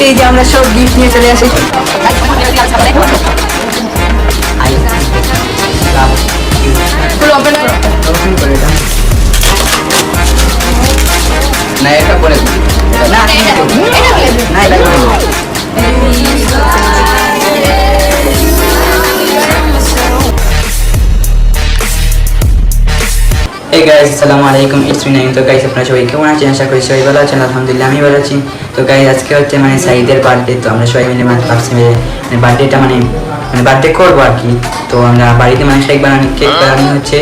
এই যে আমরা সব গিফট নিয়ে চলে আসি। না এটা পরে। না এটা এটা বলে না এটা এই গাইস আসসালামু আলাইকুম ইটস মি নাইম তো গাইস আপনারা সবাই কেমন আছেন? আশা করি সবাই ভালো আছেন। আলহামদুলিল্লাহ, আমি ভালো আছি। তো গাইস আজকে হচ্ছে মানে সাইদের বার্থডে তো আমরা সবাই মিলে মানে ভাবছি মিলে মানে বার্থডেটা মানে মানে বার্থডে করব আর কি। তো আমরা বাড়িতে মানে কেক বানানি কেক বানানি হচ্ছে।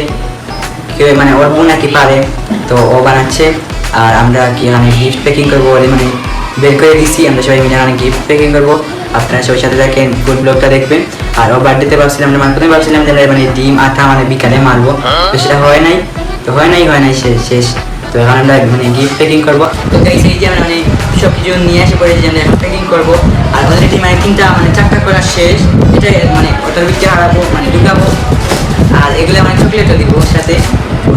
কেউ মানে ওর বোন নাকি পারে, তো ও বানাচ্ছে। আর আমরা কি মানে গিফট প্যাকিং করব ওরে মানে বের করে দিছি। আমরা সবাই মিলে মানে গিফট প্যাকিং করব। আপনারা সবাই সাথে থাকেন ফুড ব্লগটা দেখবেন। আর ও বার্থডেতে ভাবছিলাম যে মানে প্রথমে ভাবছিলাম যে মানে ডিম, আঠা মানে বিকালে মারবো। তো সেটা হয় নাই। তো হয় নাই হয় নাই, শেষ শেষ। তো এখন আমরা মানে গিফট প্যাকিং করব। তো এই যে আমরা মানে সব কিছু নিয়ে আসে পরে যে প্যাকিং করব। আর অলরেডি মানে তিনটা মানে চারটা করা শেষ। এটা মানে ওটার ভিতরে হারাবো মানে ঢুকাবো। আর এগুলো মানে চকলেটও দিব ওর সাথে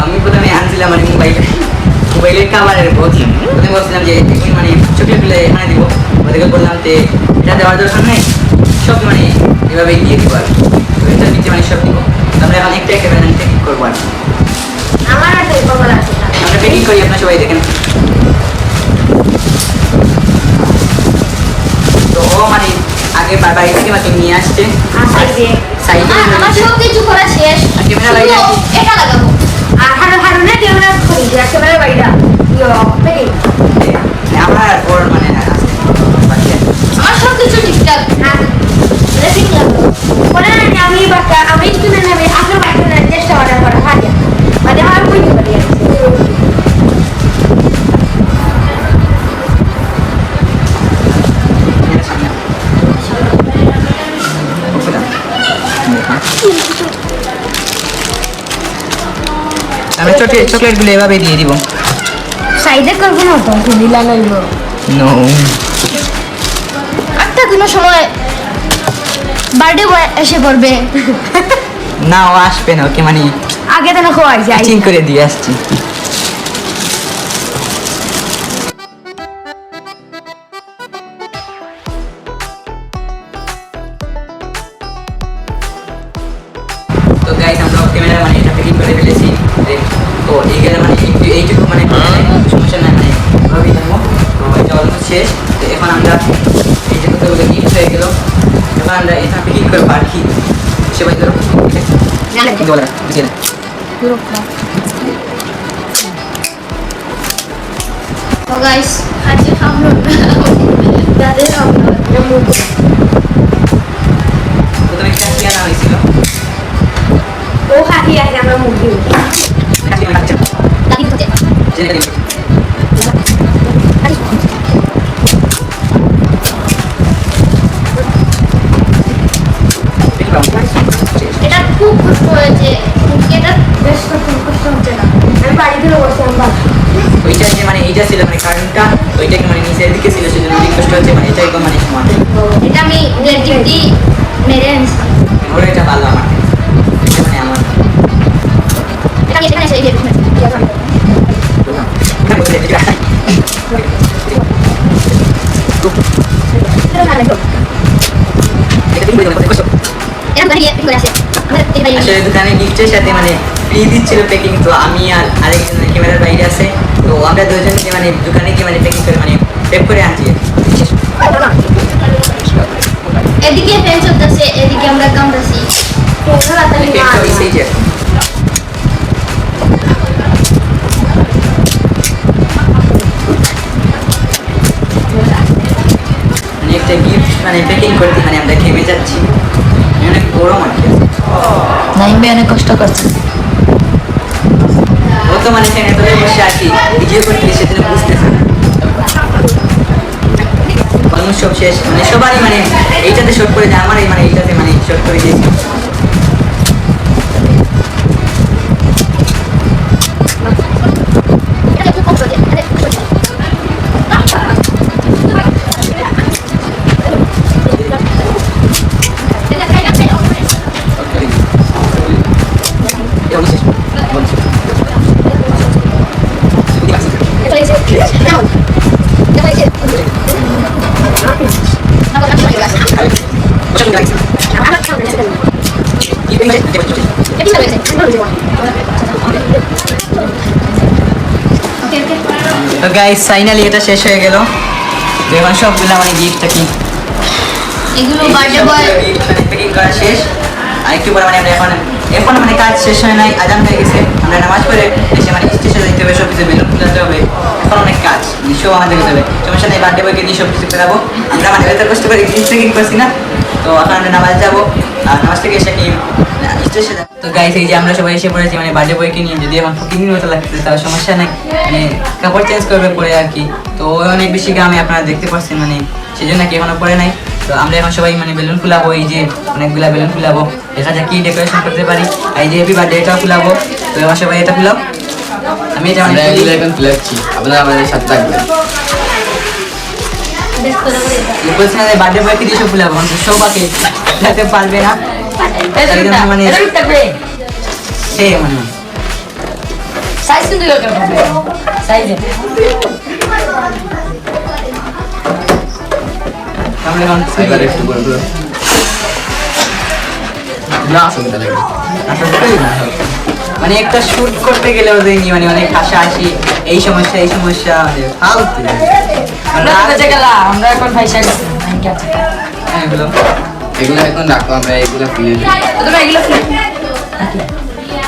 আমি প্রথমে আনছিলাম মানে মোবাইল মোবাইলের কাভারের বোধ প্রথমে বলছিলাম যে এগুলি মানে চকলেটগুলো এখানে দিব। ওদেরকে বললাম যে এটা দেওয়ার দরকার নেই। সব মানে এভাবে দিয়ে দিব আর কি। এটার ভিতরে মানে সব দিব। আমরা এখন একটা একটা প্যাকিং করব আর কি। আমার হাতে খবর আছে আমরা প্যাকিং করি আপনার সবাই দেখেন। তো মানে আগে বাবা এসে মাত্র নিয়ে আসছে। সাইডে আমার সব কিছু করা শেষ। ক্যামেরা শুধু এটা লাগাবো। আর হারু হারু না ক্যামেরা করি একেবারে বাইরা ইয়ো। চকলেট চকলেটগুলো এভাবে দিয়ে দিব। সাইডে করব না তো খুলিলা নইব নো একটা কোনো সময় বার্থডে বয় এসে পড়বে। না ও আসবে না ওকে মানে আগে তো না যাই। চিন করে দিয়ে আসছি। কিন্তু বলে না বুঝি না তো গাইস আজকে আমরা যাদের আমরা প্রথমে কাশি আনা হয়েছিল ও খাকি আছে আমরা মুরগি কাশি আনা হচ্ছে লাগি হচ্ছে জেনে দিন হয়েছে এটা? বেশ কষ্ট কষ্ট হচ্ছে না। আমি বাড়িতে বসে আমার ওইটা যে মানে এইটা ছিল মানে কারণটা ওইটাকে মানে নিচের দিকে ছিল সেজন্য অনেক কষ্ট হচ্ছে মানে এটা একদম মানে সমান। এটা আমি দি মেরে আনছি ওর এটা ভালো আমার। এটা মানে আমার। এটা এখানে এসে এই যে এটা আসলে দোকানে গিফটের সাথে মানে ফ্রি দিচ্ছিল প্যাকিং তো আমি আর আরেকজন মানে ক্যামেরার বাইরে আছে তো আমরা দুজন মানে দোকানে গিয়ে মানে প্যাকিং করে মানে প্যাক করে আনছি। এদিকে ফ্যান চলতেছে এদিকে আমরা কামড়াছি মানে একটা গিফট মানে প্যাকিং করতে মানে আমরা ঘেমে যাচ্ছি। অনেক গরম আর কি। নাইমবে অনেক কষ্ট করছি। বুঝতেছে সব শেষ মানে সবারই মানে এইটাতে শর্ট করে দেয় আমার এই মানে এইটাতে মানে শর্ট করে দিয়েছি। তো গাইস ফাইনালি এটা শেষ হয়ে গেল। তো এখন সবগুলো মানে গিফটটা কি? এগুলো বার্থডে বয় প্যাকিং করা শেষ। আর একটু পরে মানে আমরা এখন এখন মানে কাজ শেষ হয় নাই আজান হয়ে গেছে। আমরা নামাজ পড়ে এসে মানে স্টেশনে যেতে হবে সব কিছু বেলুন ফুলাতে হবে। এখন অনেক কাজ সব আমাদের যেতে হবে। সমস্যা নেই বার্থডে বয়কে দিয়ে সব কিছু করাবো। আমরা মানে এত কষ্ট করে গিফট প্যাকিং করছি না। তো এখন আমরা নামাজ যাব। আর নামাজ থেকে এসে কি তো গাইস এই যে আমরা সবাই এসে পড়েছি মানে বার্থডে বয়কে নিয়ে যদি আমার ফকিং মতো লাগতেছে তাও সমস্যা নেই। মানে কাপড় চেঞ্জ করবে পরে আর কি। তো ও অনেক বেশি গ্রামে আপনারা দেখতে পাচ্ছেন মানে সেই জন্য কি এখনও পরে নাই। তো আমরা এখন সবাই মানে বেলুন ফুলাবো এই যে অনেকগুলা বেলুন ফুলাবো। দেখা যাক কি ডেকোরেশন করতে পারি। এই যে হ্যাপি বার্থডে এটাও ফুলাবো। তো এবার সবাই এটা ফুলাও। আমি এটা মানে আমরা। এগুলো এখন ফ্লেক্সি আপনারা আমাদের সাথে থাকবেন। এই বলছি না বার্থডে বয়কে দিয়ে সব ফুলাবো কিন্তু সৌভাকে ফুলাতে পারবে না। মানে মানে? সাইজ কিন্তু সাইজে আমরা এখন ফুলি। এবার একটু বড় বড় না আসলে মানে একটা শুট করতে গেলেও দেখি মানে অনেক হাসাহাসি এই সমস্যা এই সমস্যা মানে ফালতু। আমরা এখন গেছি হ্যাঁ, এগুলো এখন রাখো আমরা এগুলো খুলে দিই। তোমরা এগুলো ফেলে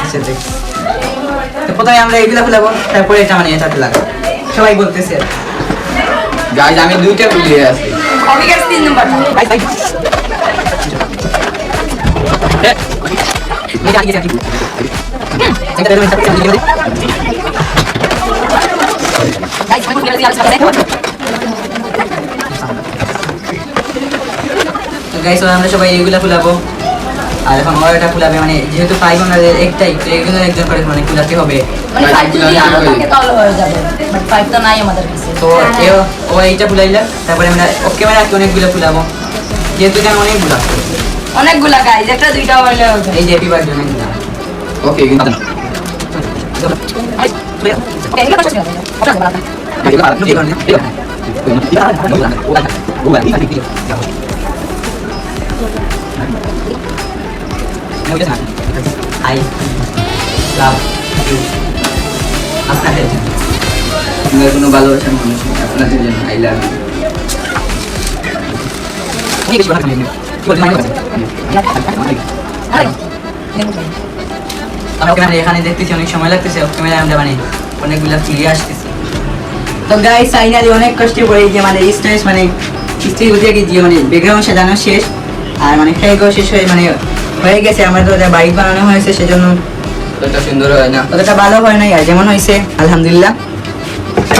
আচ্ছা দেখ। তো প্রথমে আমরা এগুলো ফুলাবো তারপরে এটা মানে এটা ফুলাবো সবাই বলতেছে। গাইজ আমি দুইটা খুলে আছি। আমি গেছি তিন নম্বর বাই বাই এটা আগে যাচ্ছি এটা দেবেন এটা দিলে গাইস আমি গেছি আর সাথে তো গাইস আমরা সবাই এগুলা ফুলাবো। আর এখন ওরা এটা ফুলাবে মানে যেহেতু ফাইভ ওনাদের একটাই তো এগুলো একজন করে মানে ফুলাতে হবে। মানে ফাইভ যদি আরও তাহলে হয়ে যাবে বাট ফাইভ তো নাই আমাদের কাছে। তো এও ও এইটা ফুলাইলা তারপরে আমরা ওকে মানে আজকে অনেকগুলো ফুলাবো। যেহেতু এখানে অনেকগুলো অনেকগুলা গাইস একটা দুইটা হলে হবে এই যে হ্যাপি বার্থডে অনেকগুলো ওকে কিন্তু বলি কি বলতে মানে আমরা ওখানে এখানে দেখতেছি, অনেক সময় লাগতেছে, ওকে মানে আমরা মানে অনেকগুলো ফিরে আসতেছি। তো গাইস ফাইনালি অনেক কষ্ট করে যে মানে স্টেজ মানে স্ত্রী বুঝে গিয়ে মানে ব্যাকগ্রাউন্ড সাজানো শেষ। আর মানে খেয়ে শেষ হয়ে মানে হয়ে গেছে আমাদের তো বাড়ি বানানো হয়েছে সেজন্য এটা সুন্দর হয় না। অতটা ভালো হয় নাই আর যেমন হয়েছে আলহামদুলিল্লাহ।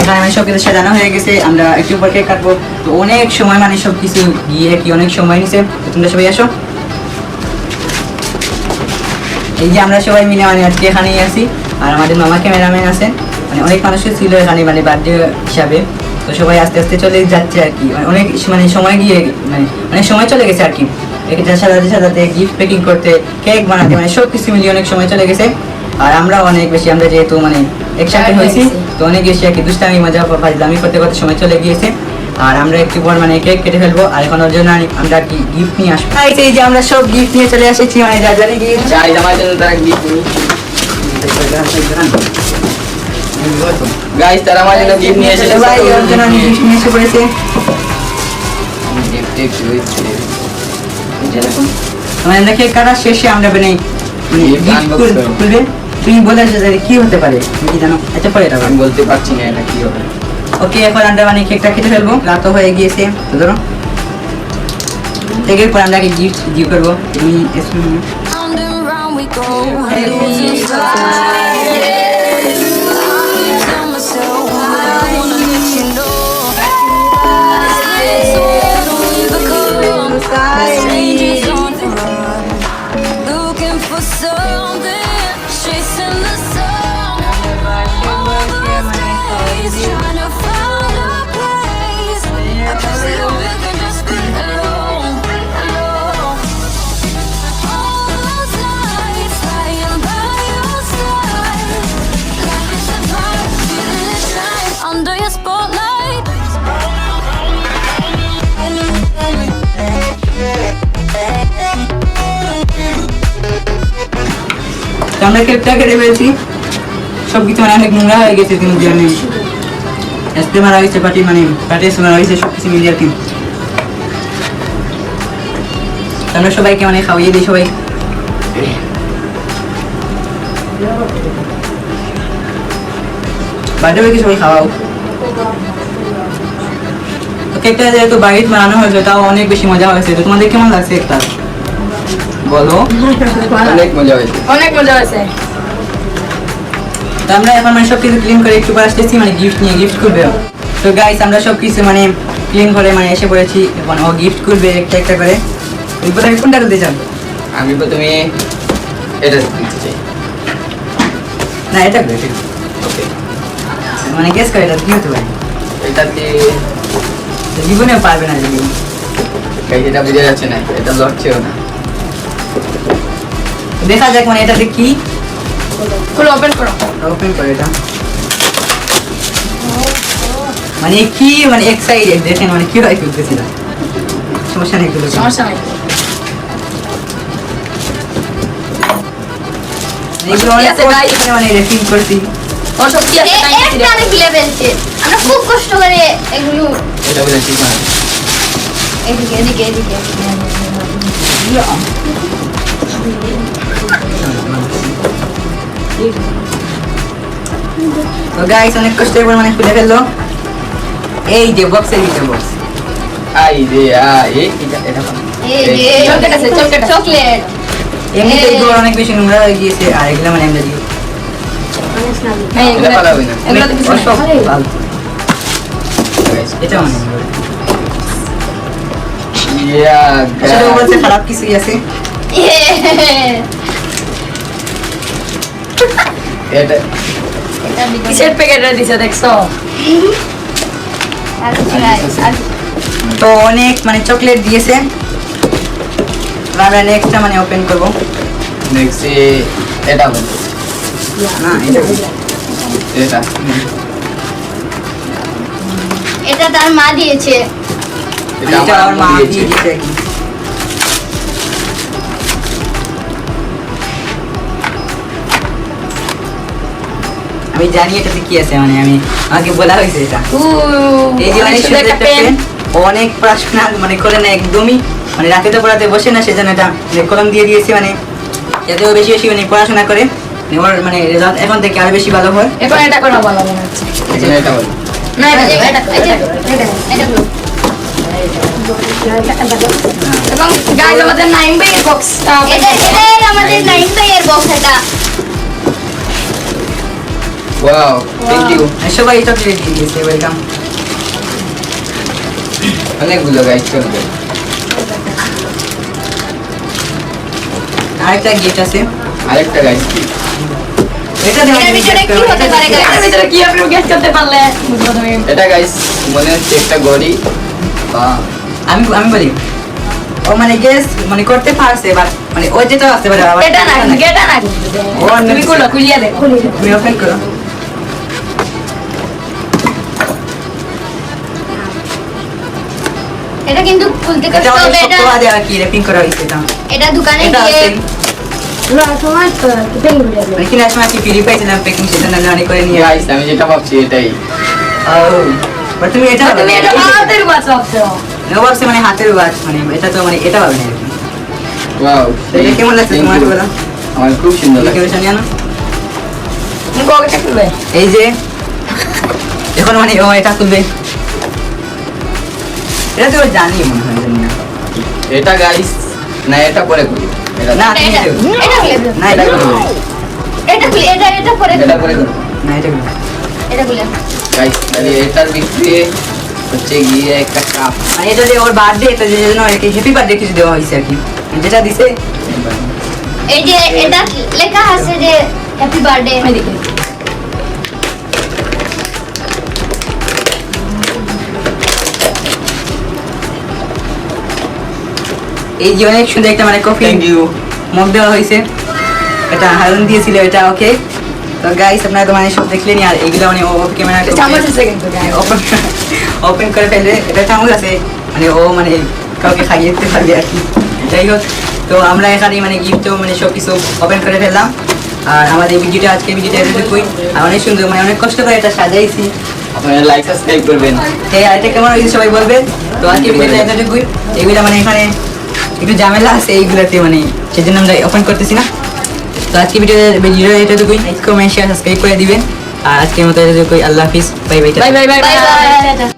এখানে সব কিছু সাজানো হয়ে গেছে আমরা একটু পর কেক কাটবো। তো অনেক সময় মানে সব কিছু গিয়ে কি অনেক সময় নিছে। তোমরা সবাই আসো। এই যে আমরা সবাই মিলে মানে আজকে এখানেই আছি আর আমাদের মামা ক্যামেরাম্যান আছেন মানে অনেক মানুষই ছিল এখানে মানে বার্থডে হিসাবে। তো সবাই আস্তে আস্তে চলে যাচ্ছে আর কি। মানে অনেক মানে সময় গিয়ে মানে অনেক সময় চলে গেছে আর কি। এটা সাজাতে সাজাতে গিফট প্যাকিং করতে কেক বানাতে মানে সব কিছু মিলিয়ে অনেক সময় চলে গেছে। আর আমরা অনেক বেশি আমরা যেহেতু মানে একসাথে হয়েছি। তো অনেক বেশি আর কি দুষ্টামি মজা ফাজলামি করতে করতে সময় চলে গিয়েছে। আর আমরা একটু পর মানে কেক কেটে ফেলব আর এখন ওর জন্য আমরা কি গিফট নিয়ে আসব। এই যে- আমরা সব গিফট নিয়ে চলে এসেছি মানে যা জানি গিফট চাই আমার জন্য তারা গিফট গাইজ তারা আমার জন্য গিফট নিয়ে এসেছে। ভাই ওর জন্য গিফট নিয়ে এসে পড়েছে। Gift একটু একটু। মানে কেক কাটা শেষে আমরা মানে মানে। খুলবে তুমি বলে আসো যে কি হতে পারে? তুমি কি জানো আচ্ছা পরে এটা আমি বলতে পারছি না এটা কি হবে। ওকে এখন আমরা মানে কেকটা কেটে ফেলব। রাতও হয়ে গিয়েছে ধরো। কেকের পর আমরা গিফট গিফট করব। তুমি আমরা কেকটা কেটে ফেলছি। সব কিছু মানে অনেক নোংরা হয়ে গেছে তুমি জানি স্প্রে মারা হয়েছে পার্টি মানে পার্টি মারা হয়েছে সব কিছু মিলিয়ে আর কি। আমরা সবাইকে মানে খাওয়াইয়ে দিই সবাই। বার্থডে বয়কে সবাই খাওয়াও? কেকটা যেহেতু বাড়িতে বানানো হয়েছে, তাও অনেক বেশি মজা হয়েছে। তোমাদের কেমন লাগছে একটা? বলো। অনেক মজা হয়েছে। অনেক মজা হয়েছে। তো আমরা এখন মানে সব কিছু ক্লিন করে একটু পর আসতেছি মানে গিফট নিয়ে গিফট করবে। তো গাইস আমরা সব কিছু মানে ক্লিন করে মানে এসে পড়েছি এখন ও গিফট করবে একটা একটা করে। তুমি প্রথমে কোনটা দিতে চান আমি প্রথমে এটা দিতে চাই। না এটা ওকে মানে গেস করে এটা কি হতে পারে। এটাতে তো জীবনেও পারবে না যদি। এটা বোঝা যাচ্ছে না এটা লড়ছেও না। দেখা যাক মানে এটাতে কি? খুলে ওপেন করো। ওপেন করে এটা। মানে কি মানে এক্সাইটেড দেখেন মানে কি হয় করতেছিলাম সমস্যা নেই এগুলো সমস্যা নাই। এগুলো অনেক মানে করছি। আছে তাই গিলে আমরা খুব কষ্ট করে এগুলো এটা বোঝা ঠিক না এদিকে এদিকে এদিকে। তো গাইস অনেক কষ্টের পর মানে খুলে ফেলল। এই যে বক্সের ভিতরে বক্স আই রে আই এই এটা এটা। এই যে চকলেট আছে, চকলেট আছে। চকলেট এই। এগুলো অনেক বেশি নোংরা হয়ে গিয়েছে আর এগুলো মানে এমনি দিয়ে। এই, এটা এগুলো- পালাবে না। এগুলো তো কিছু ওর নাই। সব ফালতু। গাইস এটা মানে ইয়া আসলে ও বলছে খারাপ কিছুই আছে ইয়ে। এটা কিসের দিছে দেখছ? তো অনেক মানে চকলেট দিয়েছে। আমরা নেক্সটটা মানে ওপেন করব। নেক্সট এটা বলব না এটা এটা। এটা তার মা দিয়েছে। এটা এটা আমার মা দিয়েছে। আমি জানি এটাতে কি আছে মানে আমি আমাকে বলা হয়েছে এটা। এই যে অনেক সুন্দর একটা পেন। অনেক পড়াশোনা মানে করে না একদমই মানে রাতে তো পড়াতে বসে না সেজন্য এটা মানে কলম দিয়ে দিয়েছি মানে যাতে ও বেশি বেশি মানে পড়াশোনা করে। মানে ওর মানে রেজাল্ট এখন থেকে আরও বেশি ভালো হয়। এখন এটা করে ভালো মনে হচ্ছে এটা বলব না এটা এটা এটা এটা এটা এটা এটা গুলো। এবং গাইজ আমাদের নাইন বাই বক্স এটা আমাদের নাইন ভাইয়ের বক্স এটা। ওয়াও থ্যাংক ইউ সবাই চকলেট দিয়ে দিয়েছে ওয়েলকাম অনেকগুলো গাইস চলবে আরেকটা গিফট আছে আরেকটা গাইস কি এটা গাইস মনে হচ্ছে একটা ঘড়ি বা আমি আমি বলি ও মানে গেস মানে করতে পারছে বাট মানে ও যেটা আসতে পারে এটা না এটা না ও তুমি খুলো খুলিয়ে দে তুমি ওপেন করো খুলতে কষ্ট হবে এটা আর কি র্যাপিং করা হয়েছে এটা। এটা দোকানে গিয়ে মানে আমি যেটা ভাবছি এটাই। তুমি এটা তুমি এটা হাতের বাস ভাবছ ও ভাবছে মানে হাতের ওয়াচ মানে এটা তো মানে এটা পাবে না ওয়াও এটা কেমন লাগছে তোমার বলো আমার খুব সুন্দর তুমি লাগছে। কেমন জানো তুমি কবে এই যে এখন মানে ও এটা খুলবে। এটা তো জানি মনে হয় জানি না। এটা গাইস না এটা পরে করি। এটা না এটা না এটা এটা খুলে এটা এটা পরে এটা পরে না এটা এটা খুলে গাইস তাহলে এটার ভিতরে হচ্ছে গিয়ে একটা কাপ মানে এটা যে ওর বার্থডে এটা যে জন্য আর হ্যাপি বার্থডে কিছু দেওয়া হয়েছে আর কি। যেটা দিছে। এই যে এটা লেখা আছে যে হ্যাপি বার্থডে এদিকে এই যে অনেক সুন্দর একটা মানে কফি মগ দেওয়া হয়েছে। এটা হারুন দিয়েছিল এটা ওকে তো গাইস আপনারা তো মানে সব দেখলেনি আর এগুলো মানে ও ক্যামেরা চামচ আছে কিন্তু ওপেন ওপেন করে ফেলবে। এটা চামচ আছে মানে ও মানে কাউকে খাইয়ে দিতে পারবে আর কি। যাই হোক তো আমরা এখানে মানে গিফটও মানে সব কিছু ওপেন করে ফেললাম। আর আমাদের ভিডিওটা আজকে ভিডিওটা এতটুকুই। আর অনেক সুন্দর মানে অনেক কষ্ট করে এটা সাজাইছি। লাইক সাবস্ক্রাইব করবেন। এই আরেকটা কেমন হয়েছে সবাই বলবেন। তো আজকে ভিডিওটা এতটুকুই। এগুলো মানে এখানে একটু ঝামেলা আছে এইগুলোতে মানে সেজন্য আমরা ওপেন করতেছি না। তো আজকে ভিডিও ভিডিও এটাটুকুই কমেন্ট শেয়ার সাবস্ক্রাইব করে দিবেন। আর আজকের মতো এটা এটাটুকুই আল্লাহ হাফিজ। Bye bye bye bye bye